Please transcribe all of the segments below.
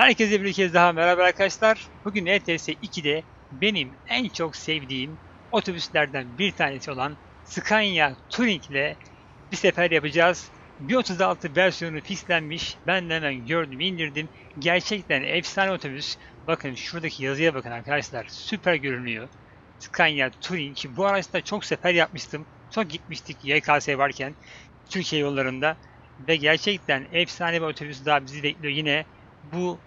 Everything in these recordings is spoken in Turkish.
Herkese bir kez daha merhaba arkadaşlar. Bugün ETS 2'de benim en çok sevdiğim otobüslerden bir tanesi olan Scania Touring ile bir sefer yapacağız. 1.36 versiyonu fixlenmiş. Ben de hemen gördüm, indirdim. Gerçekten efsane otobüs. Bakın şuradaki yazıya bakın arkadaşlar. Süper görünüyor. Scania Touring. Bu araçta çok sefer yapmıştım. Çok gitmiştik YKS varken. Türkiye yollarında. Ve gerçekten efsane bir otobüs daha bizi bekliyor yine. Bu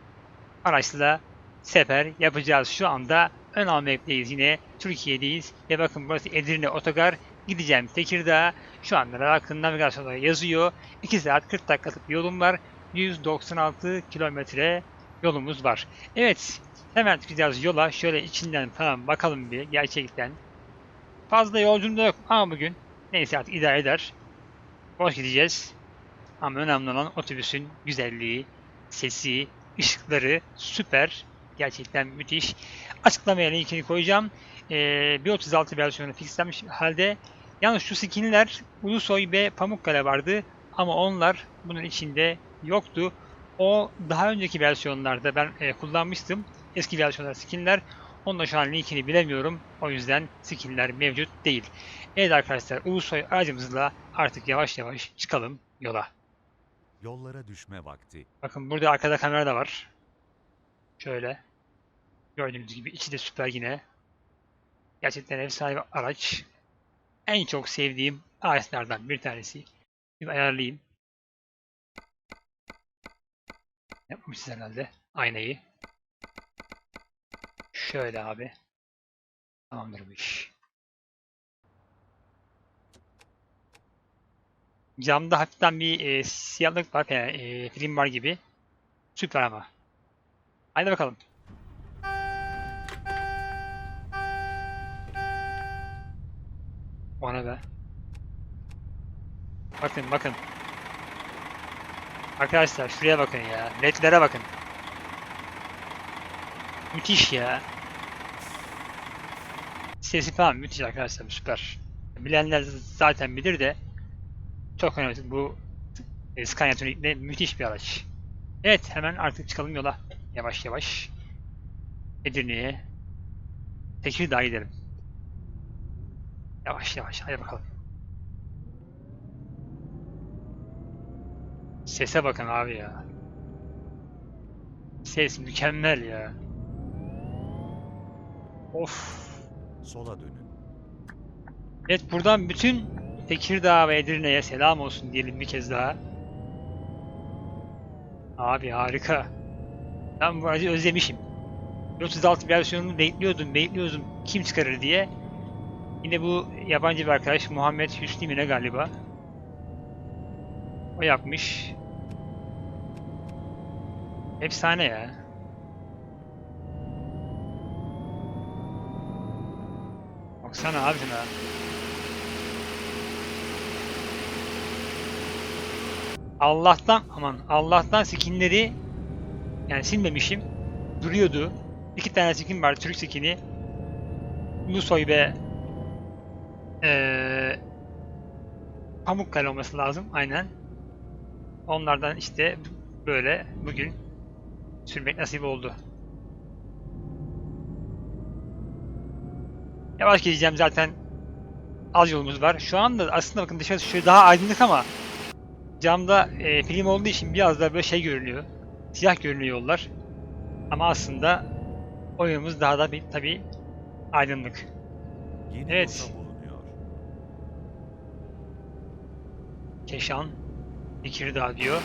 araçla sefer yapacağız. Şu anda ön almekteyiz yine. Türkiye'deyiz. Ve bakın burası Edirne Otogar. Gideceğim Tekirdağ. Şu anda Rakın navigasyonda yazıyor. 2 saat 40 dakikalık yolum var. 196 kilometre yolumuz var. Evet. Hemen çıkacağız yola. Şöyle içinden falan bakalım bir gerçekten. Fazla yolculuğum da yok ama bugün. Neyse artık idare eder. Boş gideceğiz. Ama önemli olan otobüsün güzelliği, sesi, ışıkları süper. Gerçekten müthiş. Açıklamaya linkini koyacağım. Ee, 1.36 versiyonu fixlenmiş halde. Yalnız şu skinler Ulusoy ve Pamukkale vardı. Ama onlar bunun içinde yoktu. O daha önceki versiyonlarda ben e, kullanmıştım. Eski versiyonlar skinler. Onda şu an linkini bilemiyorum. O yüzden skinler mevcut değil. Evet arkadaşlar Ulusoy aracımızla artık yavaş yavaş çıkalım yola. Yollara düşme vakti. Bakın burada arkada kamera da var. Şöyle. Gördüğünüz gibi içi de süper yine. Gerçekten efsane bir araç. En çok sevdiğim araçlardan bir tanesi. Bir ayarlayayım. Yapmışız herhalde aynayı. Şöyle abi. Tamamdır bu iş. Camda hafiften bir e, siyahlık var. Yani, e, film var gibi. Süper ama. Haydi bakalım. Ne be? Bakın bakın. Arkadaşlar şuraya bakın ya. Ledlere bakın. Müthiş ya. Sesi falan müthiş arkadaşlar süper. Bilenler zaten bilir de çok önemli bu e, Scania Tunic'le müthiş bir araç. Evet hemen artık çıkalım yola. Yavaş yavaş. Edirne'ye. Tekirdağ'a gidelim. Yavaş yavaş hadi bakalım. Sese bakın abi ya. Ses mükemmel ya. Of. Sola dönün. Evet buradan bütün Tekirdağ ve Edirne'ye selam olsun diyelim bir kez daha. Abi harika. Ben bu aracı özlemişim. 36 versiyonunu bekliyordum, bekliyordum kim çıkarır diye. Yine bu yabancı bir arkadaş Muhammed Hüsnü mi ne galiba. O yapmış. Efsane ya. Baksana abi şuna. Allah'tan aman Allah'tan skinleri yani silmemişim. Duruyordu. İki tane skin var Türk skini. Lusoy ve eee Pamukkale olması lazım aynen. Onlardan işte böyle bugün sürmek nasip oldu. Yavaş gideceğim zaten az yolumuz var. Şu anda aslında bakın dışarısı şöyle daha aydınlık ama camda e, film olduğu için biraz da böyle şey görünüyor. Siyah görünüyor yollar. Ama aslında oyunumuz daha da bir tabii aydınlık. Yeni Evet. Keşan, Tekirdağ diyor.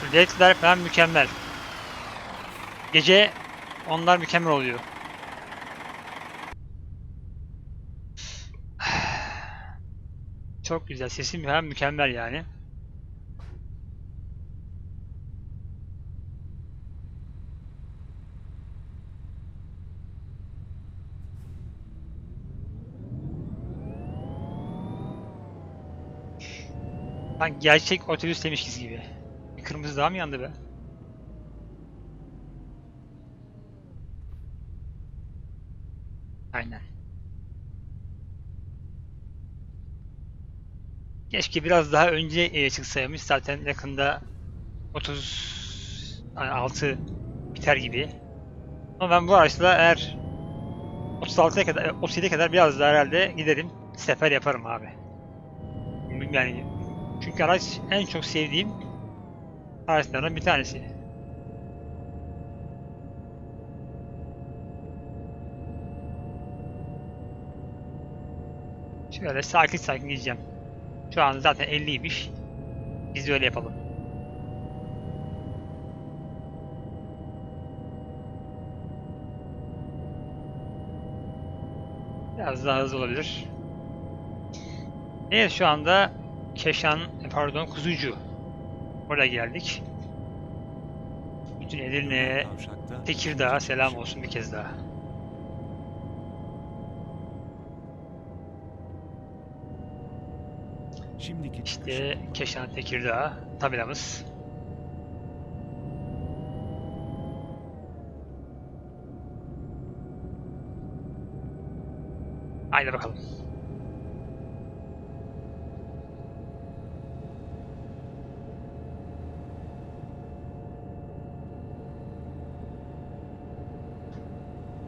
Şu ledler falan mükemmel. Gece onlar mükemmel oluyor. Çok güzel. Sesim falan mükemmel yani. Lan gerçek otobüs demişiz gibi. Bir kırmızı daha mı yandı be? Aynen. Keşke biraz daha önce e, çıksaymış. Zaten yakında 36 biter gibi. Ama ben bu araçla eğer 36'ya kadar, 37'ye kadar biraz daha herhalde giderim. Sefer yaparım abi. Yani çünkü araç en çok sevdiğim araçlardan bir tanesi. Şöyle sakin sakin gideceğim. Şu an zaten 50'ymiş. Biz de öyle yapalım. Biraz daha hızlı olabilir. Evet şu anda Keşan, pardon Kuzucu. Oraya geldik. Bütün Tekirdağ'a ikinci selam olsun bir kez daha. Şimdiki İşte çıkışı Keşan Tekirdağ tabelamız. Haydi bakalım.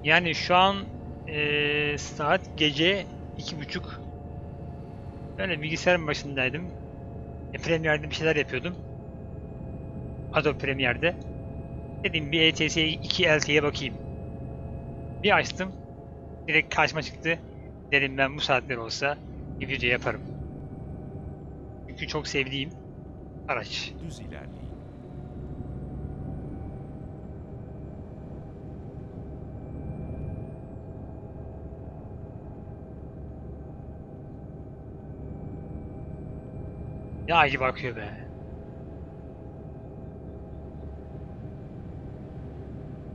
Yani şu an eee, saat gece iki buçuk. Öyle bilgisayarın başındaydım. E, Premiere'de bir şeyler yapıyordum. Adobe Premiere'de. Dedim bir ETS 2 LT'ye bakayım. Bir açtım. Direkt karşıma çıktı. Dedim ben bu saatler olsa bir video yaparım. Çünkü çok sevdiğim araç. düz ilerleyin. Yağ gibi akıyor be.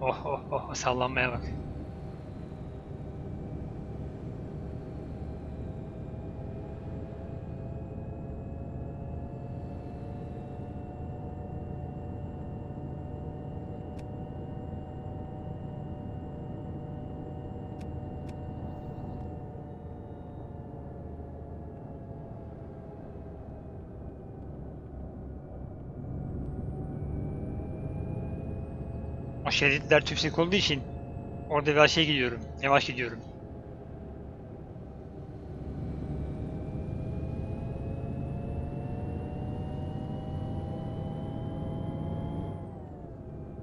Oh oh oh sallanmaya bak. O şeritler tüpsek olduğu için orada biraz şey gidiyorum. Yavaş gidiyorum.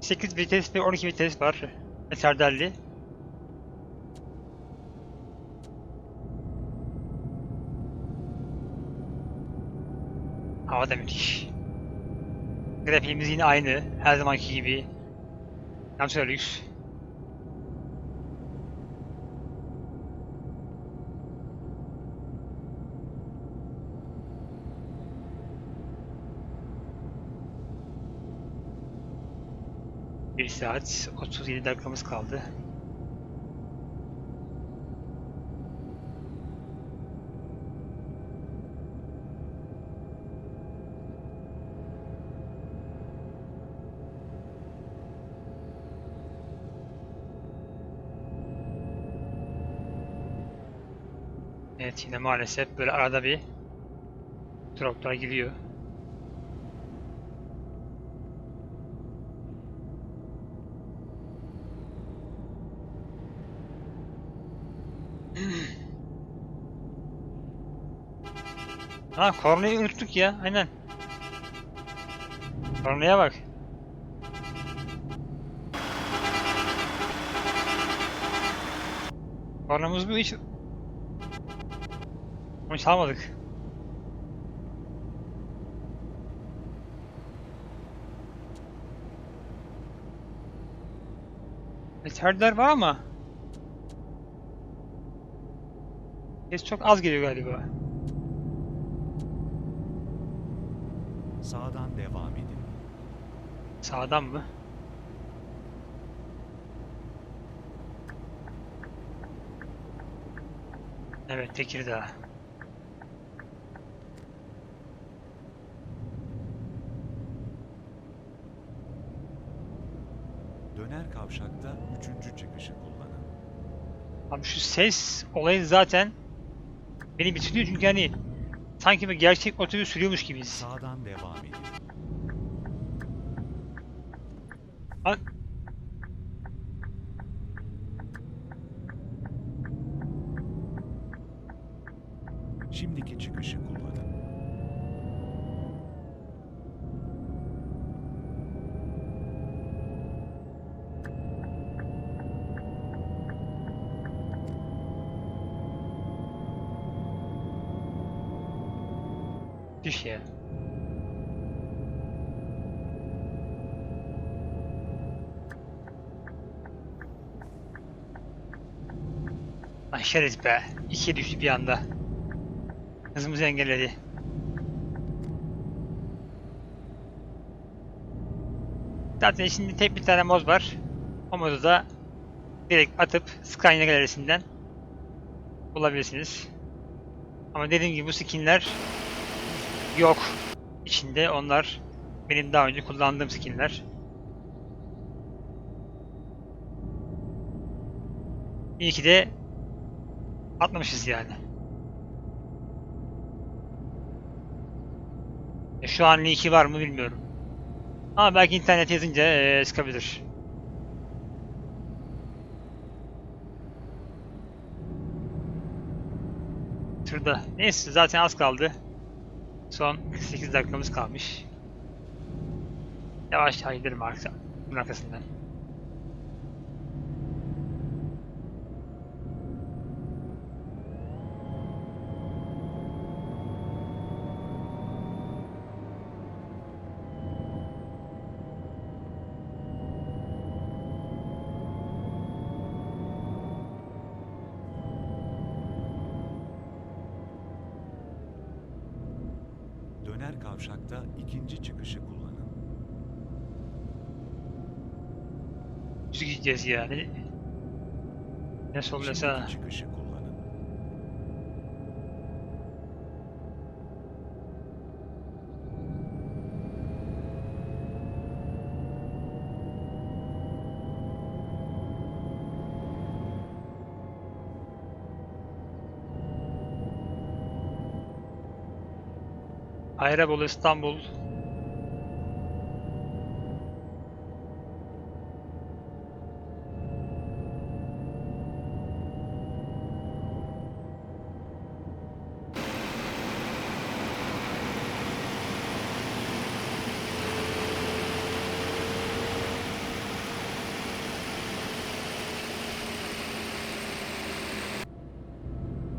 Sekiz vites ve 12 vites var. Eserdelli. Hava da müthiş. Grafiğimiz yine aynı. Her zamanki gibi. Lüks. Bir saat 37 dakikamız kaldı. Evet yine maalesef böyle arada bir droplar gidiyor. Ha kornayı unuttuk ya aynen. Kornaya bak. Kornamız bu hiç onu çalmadık. Eterler var ama Ses çok az geliyor galiba. Sağdan devam edin. Sağdan mı? Evet Tekirdağ. Döner kavşakta üçüncü çıkışı kullanın. Abi şu ses olayı zaten beni bitiriyor çünkü hani Sanki bir gerçek otobüs sürüyormuş gibiyiz. Sağdan devam edin. Lan Şimdiki çıkışı kullanın. Düş ya. Lan şerif be. İkiye düştü bir anda. Hızımızı engelledi. Zaten şimdi tek bir tane moz var. O mozu da direkt atıp Scania galerisinden bulabilirsiniz. Ama dediğim gibi bu skinler yok içinde. Onlar benim daha önce kullandığım skinler. İyi ki de atmamışız yani. E, şu an linki var mı bilmiyorum. Ama belki internet yazınca e, çıkabilir. Şurada. Neyse zaten az kaldı. Son 48 dakikamız kalmış. Yavaş yavaş gidelim arkasından. Döner kavşakta ikinci çıkışı kullanın. Düz gideceğiz yani. Ne sol ne sağ. Çıkışı kullanın. Ayrabolu İstanbul.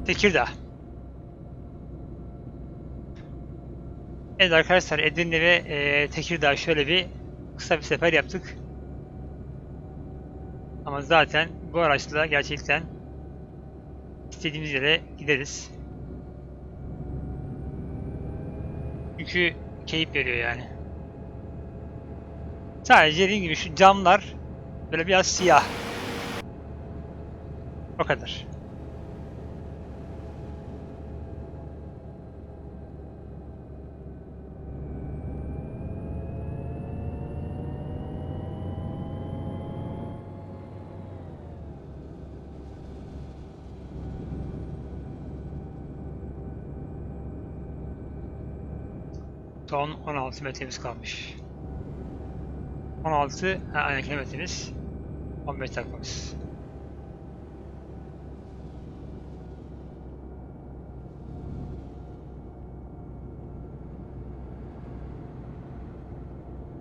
Tekirdağ. Evet arkadaşlar Edirne ve e, Tekirdağ şöyle bir kısa bir sefer yaptık. Ama zaten bu araçla gerçekten istediğimiz yere gideriz. Çünkü keyif veriyor yani. Sadece dediğim gibi şu camlar böyle biraz siyah. O kadar. Son 16 metremiz kalmış. 16 ha, aynen kilometremiz. 15 dakikamız.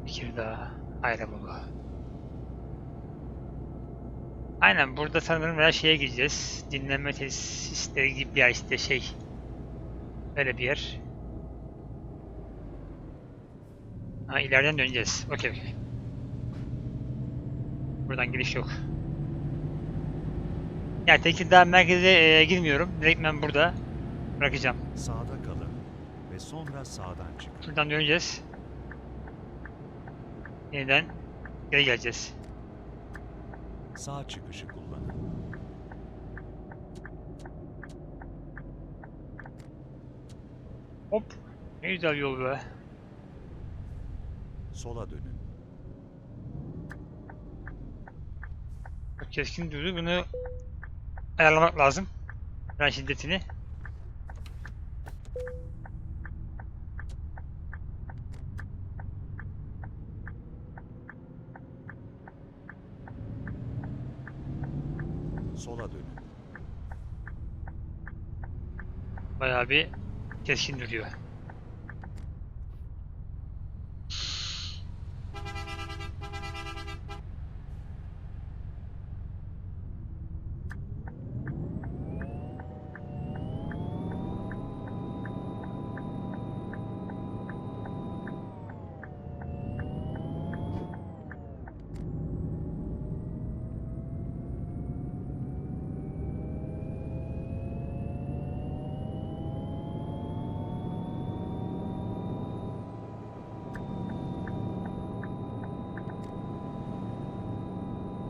Tekirdağ, Ayrabolu. Aynen burada sanırım her şeye gireceğiz. Dinlenme tesisleri gibi bir yer işte şey. Öyle bir yer. Ha ileriden döneceğiz. Okey okey. Buradan giriş yok. Yani Tekirdağ merkeze e, girmiyorum. Direkt ben burada bırakacağım. Sağda kalın ve sonra sağdan çıkın. Şuradan döneceğiz. Yeniden geri geleceğiz. Sağ çıkışı kullanın. Hop. Ne güzel yol be. Sola dönün. Keskin düğümü bunu ayarlamak lazım. Fren şiddetini. Sola dönün. Bayağı bir keskin duruyor.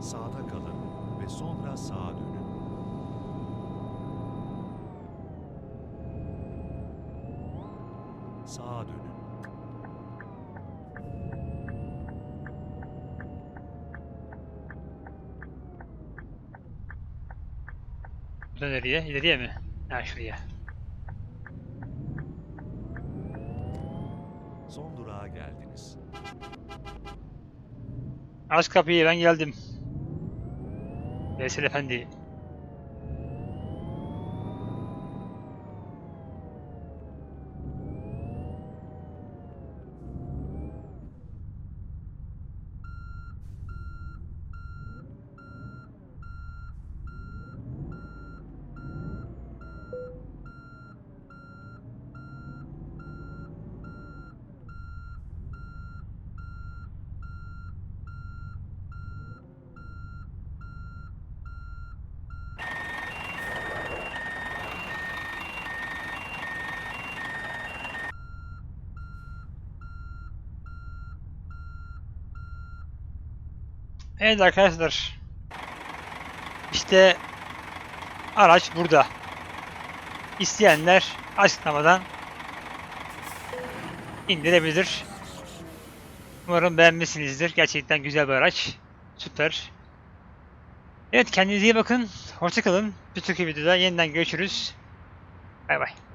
Sağda kalın ve sonra sağa dönün. Sağa dönün. Burada nereye? İleriye mi? Ha şuraya. Son durağa geldiniz. Aç kapıyı ben geldim. يسلح عندي. Evet arkadaşlar. İşte araç burada. İsteyenler açıklamadan indirebilir. Umarım beğenmişsinizdir. Gerçekten güzel bir araç. Süper. Evet kendinize iyi bakın. Hoşçakalın. Bir sonraki videoda yeniden görüşürüz. Bay bay.